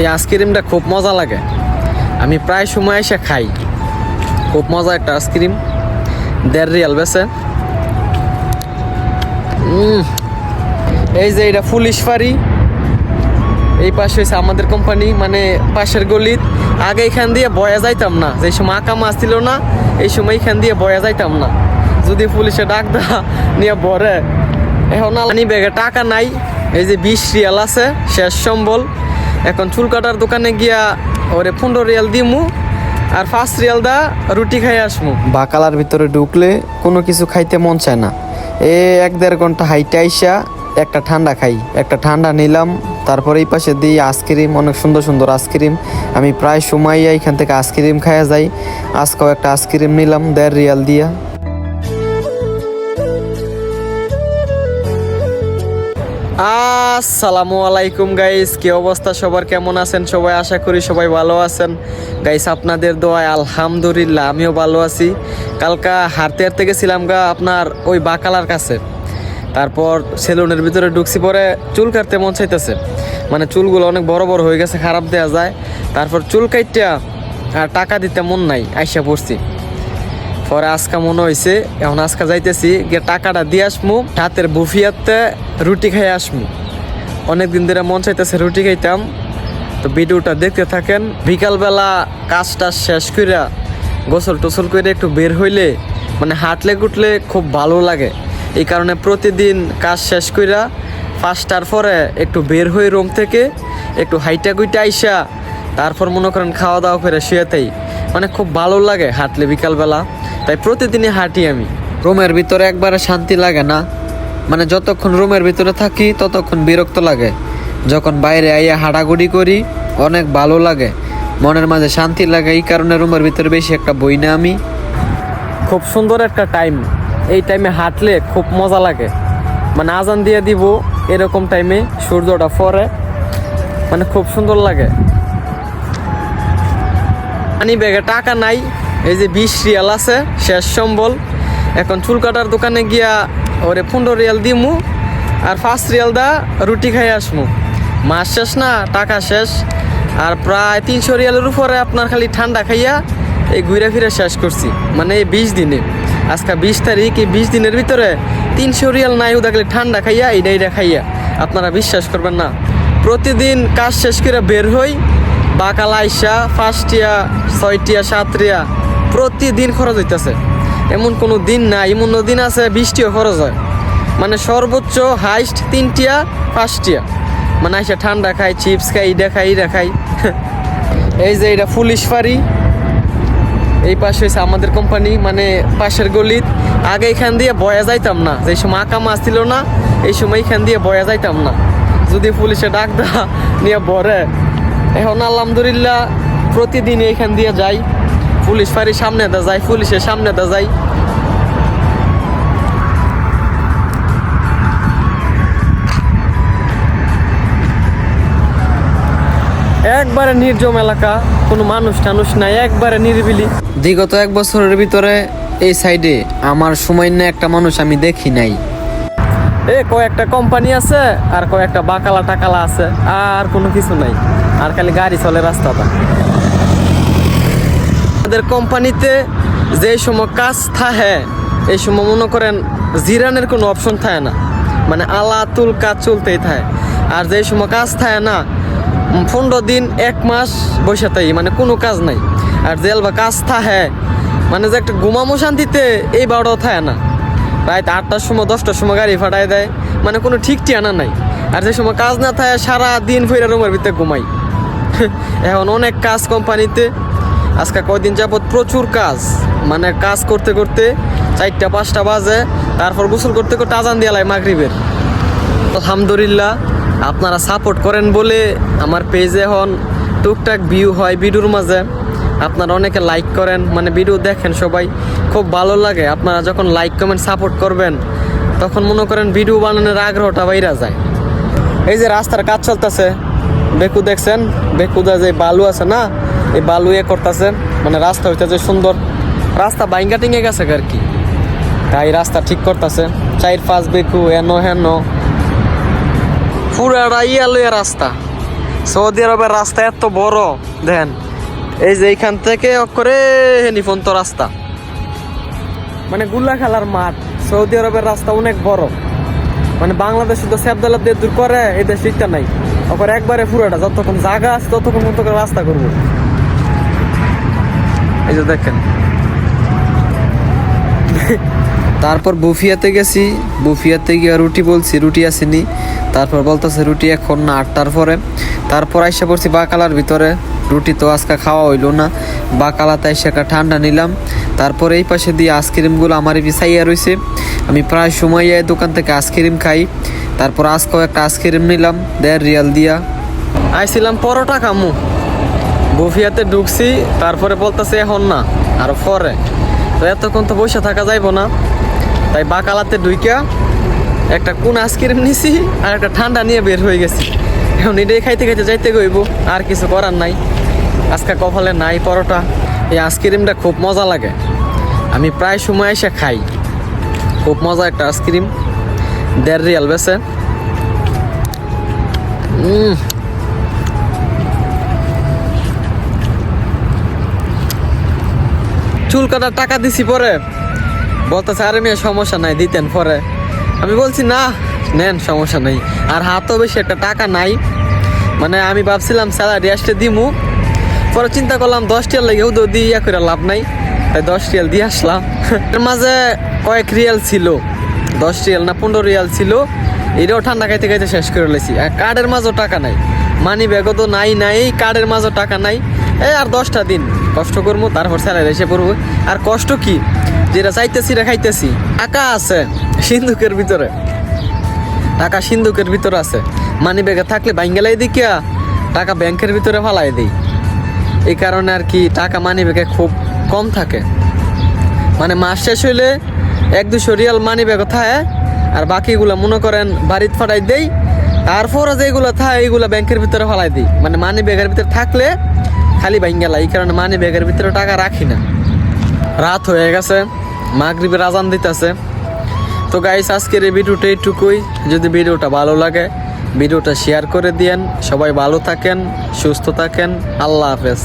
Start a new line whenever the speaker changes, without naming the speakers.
এই আইসক্রিমটা খুব মজা লাগে। আমি প্রায় সময় এসে খাই। খুব মজা একটা আইসক্রিম। দেড় রিয়াল বেছে এই যে এটা ফুলিশ ফারি এই পাশে হয়েছে আমাদের কোম্পানি মানে পাশের গলিত। আগে এখান দিয়ে বয়া যাইতাম না। যে সময় আঁকা মাছ ছিল না, এই সময় এখান দিয়ে বয়া যাইতাম না। যদি পুলিশে ডাক দা, নিয়ে বরে। এখন আনি ব্যাগে টাকা নাই। এই যে বিশ রিয়াল আছে, শেষ সম্বল। এখন চুল কাটার দোকানে গিয়া ওরে পনেরো রিয়াল দিমু, আর ফার্স্ট রিয়াল দা রুটি খাই আসমু। বাকালার ভিতরে ঢুকলে কোনো কিছু খাইতে মন চায় না। এ এক দেড় ঘণ্টা হাইটে আইসা একটা ঠান্ডা খাই, একটা ঠান্ডা নিলাম, তারপরে এই পাশে দিই আইসক্রিম অনেক সুন্দর সুন্দর আইসক্রিম আমি প্রায় সময় এখান থেকে আইসক্রিম খাইয়া যাই, আজকেও একটা আইসক্রিম নিলাম, দেড় রিয়াল দিয়া। আসসালামু আলাইকুম গাইস কি অবস্থা? সবার কেমন আছেন? সবাই আশা করি সবাই ভালো আছেন। গাইস আপনাদের দোয়ায় আলহামদুলিল্লাহ, আমিও ভালো আছি। কালকা হাঁটতে হাঁটতে গেছিলাম গা আপনার ওই বাকালার কাছে। তারপর সেলুনের ভিতরে ঢুকছি, পরে চুল কাটতে মন চাইতেছে। মানে চুলগুলো অনেক বড় বড় হয়ে গেছে, খারাপ দেওয়া যায়। তারপর চুল কাইটা আর টাকা দিতে মন নাই, আইসা পড়ছি। পরে আজকা মনে হয়েছে এখন আজকা যাইতেছি, গিয়ে টাকাটা দিয়ে আসমু, হাতের বুফিয়াতে রুটি খাই আসমু। অনেক দিন ধরে মন চাইতেছে রুটি খাইতাম। তো ভিডিওটা দেখতে থাকেন, বিকালবেলা কাজ টাজ শেষ কইরা গোসল টোসল করে একটু বের হইলে মানে হাঁটলে গুটলে খুব ভালো লাগে। এই কারণে প্রতিদিন কাজ শেষ কইরা পাঁচটার পরে একটু বের হই রুম থেকে, একটু হাইটা গুইটা আইসা, তারপর মনে করেন খাওয়া দাওয়া করে শুয়েতেই মানে খুব ভালো লাগে হাঁটলে বিকালবেলা। তাই প্রতিদিনই হাঁটি আমি। রুমের ভিতরে একবারে শান্তি লাগে না। মানে যতক্ষণ রুমের ভিতরে থাকি, ততক্ষণ বিরক্ত লাগে। যখন বাইরে আইয়া হাঁটাগুড়ি করি, অনেক ভালো লাগে। মনের মাঝে শান্তি লাগে, এই কারণে রুমের ভিতরে বেশি একটা বই না আমি। খুব সুন্দর একটা টাইম এই টাইমে হাঁটলে খুব মজা লাগে। মানে আজান দিয়ে দিব, এরকম টাইমে সূর্যটা পরে মানে খুব সুন্দর লাগে। আনি ব্যাগে টাকা নাই এই যে বিশ রিয়াল আছে, শেষ সম্বল। এখন চুল কাটার দোকানে গিয়া ওরে পনেরো রিয়াল দিমু, আর ফার্স্ট রিয়াল দা রুটি খাই আসমু। মাস শেষ না, টাকা শেষ, আর প্রায় তিনশো রিয়ালের উপরে আপনার খালি ঠান্ডা খাইয়া এই ঘুরে ফিরে শেষ করছি। মানে এই বিশ দিনে, আজকে বিশ তারিখ, এই বিশ দিনের ভিতরে তিনশো রিয়াল নাই খালি ঠান্ডা খাইয়া এইটা এইটা খাইয়া। আপনারা বিশ্বাস করবেন না। প্রতিদিন কাজ শেষ করে বের হই, বাকাল আইসা ফার্স্টিয়া ছয়টিয়া, সাতটিয়া প্রতিদিন খরচ হইতেছে। এমন কোনো দিন নাই, এমন দিন আছে বৃষ্টিও খরচ হয়। মানে সর্বোচ্চ হাইস্ট তিনটিয়া, পাঁচটিয়া। মানে আইসা ঠান্ডা খাই চিপস খাই, ইডা খাই ইডা খাই। এই যে এটা ফুলিশ ফারি এই পাশে হয়েছে আমাদের কোম্পানি মানে পাশের গলিত। আগে এখান দিয়ে বয়া যাইতাম না। যে সময় আঁকা মাছ ছিল না, এই সময় এখান দিয়ে বয়া যাইতাম না। যদি পুলিশে ডাক দা নিয়ে বরে। এখন আলহামদুলিল্লাহ প্রতিদিন এখান দিয়ে যাই। পুলিশ ফাঁড়ির সামনে দা যাই পুলিশের সামনে দা যাই একবারে নির্জম এলাকা কোনো মানুষ টানুষ নাই একবারে নিরিবিলি। বিগত এক বছরের ভিতরে এই সাইডে আমার সময় না একটা মানুষ আমি দেখি নাই। এ কয়েকটা কোম্পানি আছে আর কয়েকটা বাকালা টাকালা আছে আর কোনো কিছু নাই। আর খালি গাড়ি চলে রাস্তাটা। আমাদের কোম্পানিতে যে সময় কাজ থাকে, এই সময় মনে করেন জিরানের কোনো অপশন থাকে না। মানে আলাতুল কাজ চলতেই থাকে। আর যে সময় কাজ থাকে না, পনেরো দিন, এক মাস বসে তাই মানে কোনো কাজ নাই। আর জেল বা কাজ থাকে মানে যে একটা ঘুমামো শান্তিতে এই বারোটাও থাকে না। রাত আটটার সময়, দশটার সময় গাড়ি ফাটাই দেয় মানে কোনো ঠিক ঠিকানা নাই। আর যে সময় কাজ না থাকে সারা দিন ফিরে রুমের ভিতরে ঘুমাই। এখন অনেক কাজ কোম্পানিতে আজকে কয়দিন যাবত প্রচুর কাজ। মানে কাজ করতে করতে চারটা, পাঁচটা বাজে, তারপর গোসল করতে করতে আজান দিয়ে লাই মাগরিবের। আলহামদুলিল্লাহ, আপনারা সাপোর্ট করেন বলে আমার পেজে এখন টুকটাক ভিউ হয় ভিডিওর মাঝে। আপনারা অনেকে লাইক করেন মানে ভিডিও দেখেন সবাই, খুব ভালো লাগে। আপনারা যখন লাইক কমেন্ট সাপোর্ট করবেন, তখন মনে করেন ভিডিও বানানোর আগ্রহটা বাইরা যায়। এই যে রাস্তার কাজ চলতেছে বেকু দেখছেন? বেকুদা যে বালু আছে না এই বালু এ করতেছে মানে রাস্তা হইতেছে সুন্দর, রাস্তা বাইঙ্গা টিঙে গেছে আর কি। তাই রাস্তা ঠিক করতেছে চার পাঁচ বেকু হেন। পুরাটা ইয়া লইয়া রাস্তা। সৌদি আরবের রাস্তা এত বড়, দেখেন, এই যে এইখান থেকে করে নিপন্ত রাস্তা। মানে গুল্লা খেলার মাঠ, সৌদি আরবের রাস্তা অনেক বড়। মানে বাংলাদেশে তো সেবদালা দিয়ে দূর করে, এই দেশে ইচ্ছা নাই। ওপর একবারে পুরোটা, যতক্ষণ জায়গা আছে ততক্ষণ মতো রাস্তা করব। এই যে দেখেন। তারপর বুফিয়াতে গেছি, বুফিয়াতে গিয়ে রুটি বলছি, রুটি আসেনি। তারপর বলতেছে, রুটি এখন না আটটার পরে তারপর আইসা পড়ছি বাকালার ভিতরে। রুটি তো আজকে খাওয়া হইল না। বাকালাতে আইসা একটা ঠান্ডা নিলাম। তারপর এই পাশে দিয়ে আইসক্রিমগুলো আমার বিছাইয়া রয়েছে আমি প্রায় সময় এই দোকান থেকে আইসক্রিম খাই। তারপর আজকেও একটা আইসক্রিম নিলাম, দেড় রিয়াল দিয়া। আইছিলাম পরোটা খামু। বুফিয়াতে ঢুকছি, তারপরে বলতেছে এখন না, আর পরে। তো এতক্ষণ তো বসে থাকা যাইব না। তাই বাকালাতে ঢুইকা একটা কোন আইসক্রিম নিছি আর একটা ঠান্ডা নিয়ে বের হয়ে গেছি। এখন এটাই খাইতে খাইতে যাইতে গইব, আর কিছু করার নাই। আজকে কপালে নাই পরোটা। এই আইসক্রিমটা খুব মজা লাগে। আমি প্রায় সময় এসে খাই। খুব মজা একটা আইসক্রিম। দেড় রিয়াল বেছে চুল কাটার টাকা দিছি পরে। বলতেছে, আরে মেয়ে, সমস্যা নাই, দিতেন পরে। আমি বলছি, না, নেন, সমস্যা নেই। আর হাতও বেশি একটা টাকা নাই। মানে আমি ভাবছিলাম, স্যালারি আসতে দিমু। পরে চিন্তা করলাম, দশ টিয়াল লেগেও তো দিয়ে ইয়া করে লাভ নাই। তাই দশ টিয়াল দিয়ে আসলাম। এর মাঝে কয়েক রিয়াল ছিল। দশ রিয়াল না পনেরো রিয়াল ছিল। এটাও ঠান্ডা খাইতে খাইতে শেষ করে লেছি আর কার্ডের মাঝেও টাকা নাই। মানি ব্যাগও তো নাই নাই, কার্ডের মাঝেও টাকা নাই। এই আর দশটা দিন। কষ্ট করব তারপর স্যালারি এসে পড়ব। আর কষ্ট কি? যেটা চাইতেছি রে খাইতেছি। টাকা আছে সিন্ধুকের ভিতরে। টাকা সিন্ধুকের ভিতরে আছে। মানি ব্যাগে থাকলে বাইঙ্গেলাই দিকিয়া টাকা ব্যাংকের ভিতরে ফালাই দিই। এই কারণে আর কি টাকা মানি ব্যাগে খুব কম থাকে। মানে মাস শেষ হইলে এক দুশো রিয়াল মানি ব্যাগ থাকে আর বাকিগুলো মনে করেন বাড়িতে ফাটাই দেই। তারপরে যেগুলো থাকে এইগুলো ব্যাংকের ভিতরে ফালাই দিই। মানে মানি ব্যাগের ভিতরে থাকলে খালি বাইঙ্গেলা এই কারণে মানি ব্যাগের ভিতরে টাকা রাখি না। রাত হয়ে গেছে, মাগরীবের আজান দিতেছে। তো গাইস আজকের এই ভিডিওটা এইটুকুই। যদি ভিডিওটা ভালো লাগে, ভিডিওটা শেয়ার করে দিয়েন। সবাই ভালো থাকেন, সুস্থ থাকেন। আল্লাহ হাফেজ।